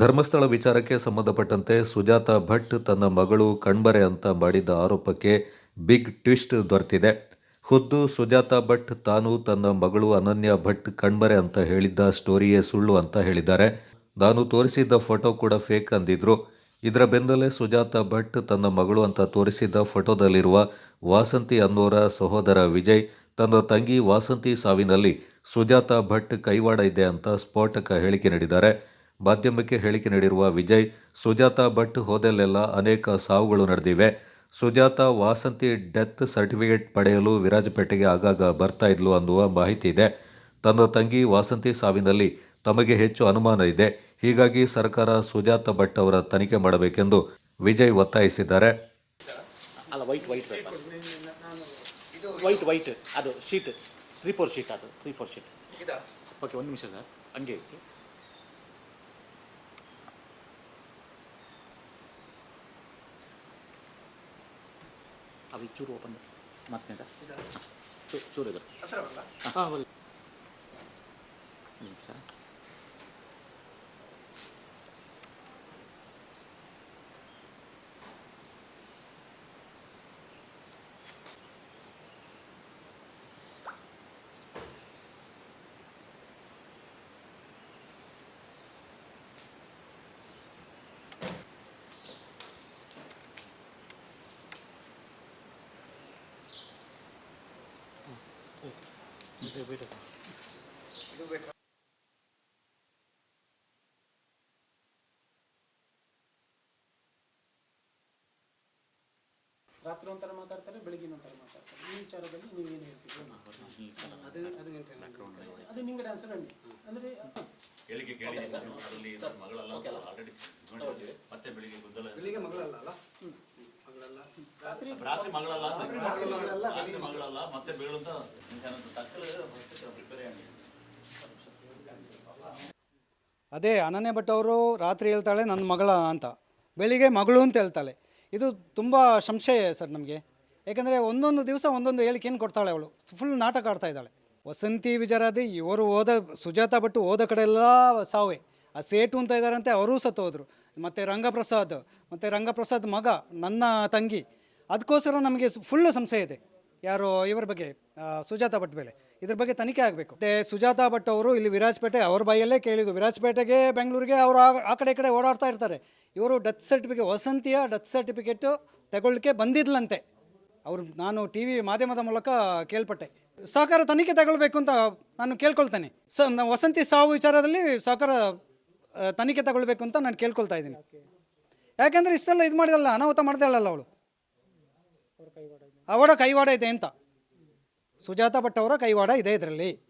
ಧರ್ಮಸ್ಥಳ ವಿಚಾರಕ್ಕೆ ಸಂಬಂಧಪಟ್ಟಂತೆ ಸುಜಾತ ಭಟ್ ತನ್ನ ಮಗಳು ಕಣ್ಬರೆ ಅಂತ ಮಾಡಿದ ಆರೋಪಕ್ಕೆ ಬಿಗ್ ಟ್ವಿಸ್ಟ್ ದೊರೆತಿದೆ. ಖುದ್ದು ಸುಜಾತ ಭಟ್ ತಾನು ತನ್ನ ಮಗಳು ಅನನ್ಯ ಭಟ್ ಕಣ್ಮರೆ ಅಂತ ಹೇಳಿದ್ದ ಸ್ಟೋರಿಯೇ ಸುಳ್ಳು ಅಂತ ಹೇಳಿದ್ದಾರೆ. ನಾನು ತೋರಿಸಿದ್ದ ಫೋಟೋ ಕೂಡ ಫೇಕ್ ಅಂದಿದ್ರು. ಇದರ ಬೆನ್ನಲ್ಲೇ ಸುಜಾತ ಭಟ್ ತನ್ನ ಮಗಳು ಅಂತ ತೋರಿಸಿದ್ದ ಫೋಟೋದಲ್ಲಿರುವ ವಾಸಂತಿ ಅನ್ನೋರ ಸಹೋದರ ವಿಜಯ್ ತನ್ನ ತಂಗಿ ವಾಸಂತಿ ಸಾವಿನಲ್ಲಿ ಸುಜಾತ ಭಟ್ ಕೈವಾಡ ಇದೆ ಅಂತ ಸ್ಫೋಟಕ ಹೇಳಿಕೆ ನೀಡಿದ್ದಾರೆ. ಮಾಧ್ಯಮಕ್ಕೆ ಹೇಳಿಕೆ ನೀಡಿರುವ ವಿಜಯ್ ಸುಜಾತ ಭಟ್ ಹೋದಲ್ಲೆಲ್ಲ ಅನೇಕ ಸಾವುಗಳು ನಡೆದಿವೆ. ಸುಜಾತ ವಾಸಂತಿ ಡೆತ್ ಸರ್ಟಿಫಿಕೇಟ್ ಪಡೆಯಲು ವಿರಾಜಪೇಟೆಗೆ ಆಗಾಗ ಬರ್ತಾ ಇದ್ಲು ಅನ್ನುವ ಮಾಹಿತಿ ಇದೆ. ತನ್ನ ತಂಗಿ ವಾಸಂತಿ ಸಾವಿನಲ್ಲಿ ತಮಗೆ ಹೆಚ್ಚು ಅನುಮಾನ ಇದೆ. ಹೀಗಾಗಿ ಸರ್ಕಾರ ಸುಜಾತ ಭಟ್ ಅವರ ತನಿಖೆ ಮಾಡಬೇಕೆಂದು ವಿಜಯ್ ಒತ್ತಾಯಿಸಿದ್ದಾರೆ. ಅಲ್ಲ white white paper white white ಅದು ಶೀಟ್ ತ್ರೀ ಫೋರ್ ಶೀಟ್ ಅದು ತ್ರೀ ಫೋರ್ ಶೀಟ್ ಓಕೆ ಒಂದು ನಿಮಿಷ ಸರ್. ಹಂಗೆ ಇತ್ತು. ಅದು ಚೂರು ಓಪನ್ ಮತ್ತೆ ಚೂರು ಬರಲಿ ನಿಮಿಷ 你都被他，你都。ರಾತ್ರಿ ಒಂಥರ ಮಾತಾಡ್ತಾರೆ ಬೆಳಿಗ್ಗೆ ಒಂಥರ ಮಾತಾಡ್ತಾರೆ. ಈ ವಿಚಾರದಲ್ಲಿ ನೀವು ಏನು ಹೇಳ್ತೀರಿ ಅದು ನಿಮ್ಗೆ ಆನ್ಸರ್ ಅಂದರೆ ಮಗಳಲ್ಲ ಆಲ್ರೆಡಿ ಮತ್ತೆ ಬೆಳಿಗ್ಗೆ ಗೊಂದಲ ಬೆಳಿಗ್ಗೆ ಮಗಳಲ್ಲ ಅಲ್ಲ? ಮಗಳಲ್ಲ. ರಾತ್ರಿ ರಾತ್ರಿ ಮಗಳಲ್ಲ ರಾತ್ರಿ ಮಗಳಲ್ಲ ಮತ್ತೆ ಬೀಳು ಅಂತ ತಕ್ಕಲು ಪ್ರಿಪೇರ್ ಆಗಿ. ಅದೇ ಅನನ್ಯ ಭಟ್ ಅವರು ರಾತ್ರಿ ಹೇಳ್ತಾಳೆ ನನ್ನ ಮಗಳ ಅಂತ. ಬೆಳಿಗ್ಗೆ ಮಗಳು ಅಂತ ಹೇಳ್ತಾಳೆ. ಇದು ತುಂಬ ಸಂಶಯ ಸರ್ ನಮಗೆ. ಯಾಕಂದರೆ ಒಂದೊಂದು ದಿವಸ ಒಂದೊಂದು ಹೇಳಿಕೆಯನ್ನು ಕೊಡ್ತಾಳೆ ಅವಳು. ಫುಲ್ ನಾಟಕ ಆಡ್ತಾ ಇದ್ದಾಳೆ. ವಸಂತಿ ವಿಜಾರಾದಿ, ಇವರು ಓದ, ಸುಜಾತ ಭಟ್ಟು ಓದ ಕಡೆ ಎಲ್ಲ ಸಾವೆ. ಆ ಸೇಟು ಅಂತ ಇದ್ದಾರಂತೆ, ಅವರೂ ಸತ್ತು ಹೋದರು. ಮತ್ತು ರಂಗಪ್ರಸಾದ್ ಮತ್ತು ರಂಗಪ್ರಸಾದ್ ಮಗ, ನನ್ನ ತಂಗಿ. ಅದಕ್ಕೋಸ್ಕರ ನಮಗೆ ಫುಲ್ ಸಂಶಯ ಇದೆ. ಯಾರು, ಇವರ ಬಗ್ಗೆ ಸುಜಾತ ಭಟ್ ಮೇಲೆ. ಇದ್ರ ಬಗ್ಗೆ ತನಿಖೆ ಆಗಬೇಕು. ಮತ್ತೆ ಸುಜಾತಾ ಭಟ್ ಅವರು ಇಲ್ಲಿ ವಿರಾಜಪೇಟೆ ಅವ್ರ ಬಾಯಲ್ಲೇ ಕೇಳಿದ್ದು. ವಿರಾಜಪೇಟೆಗೆ ಬೆಂಗಳೂರಿಗೆ ಅವರು ಆ- ಕಡೆ ಕಡೆ ಓಡಾಡ್ತಾ ಇರ್ತಾರೆ. ಇವರು ಡೆತ್ ಸರ್ಟಿಫಿಕೇಟ್, ವಸಂತಿಯ ಡೆತ್ ಸರ್ಟಿಫಿಕೇಟು ತಗೊಳ್ಳಿಕ್ಕೆ ಬಂದಿದ್ಲಂತೆ. ಅವರು ನಾನು ಟಿ ವಿ ಮಾಧ್ಯಮದ ಮೂಲಕ ಕೇಳ್ಪಟ್ಟೆ. ಸಹಕಾರ ತನಿಖೆ ತಗೊಳ್ಬೇಕು ಅಂತ ನಾನು ಕೇಳ್ಕೊಳ್ತೇನೆ. ಸೊ ವಸಂತಿ ಸಾವು ವಿಚಾರದಲ್ಲಿ ಸಹಕಾರ ತನಿಖೆ ತಗೊಳ್ಬೇಕು ಅಂತ ನಾನು ಕೇಳ್ಕೊಳ್ತಾ ಇದ್ದೀನಿ. ಯಾಕೆಂದರೆ ಇಷ್ಟೆಲ್ಲ ಇದು ಮಾಡಿದಲ್ಲ, ಅನಾಹುತ ಮಾಡ್ದಲ್ಲ ಅವಳು. ಅವಳ ಕೈವಾಡ ಇದೆ ಅಂತ. ಸುಜಾತ ಭಟ್ ಅವರ ಕೈವಾಡ ಇದೆ ಇದರಲ್ಲಿ.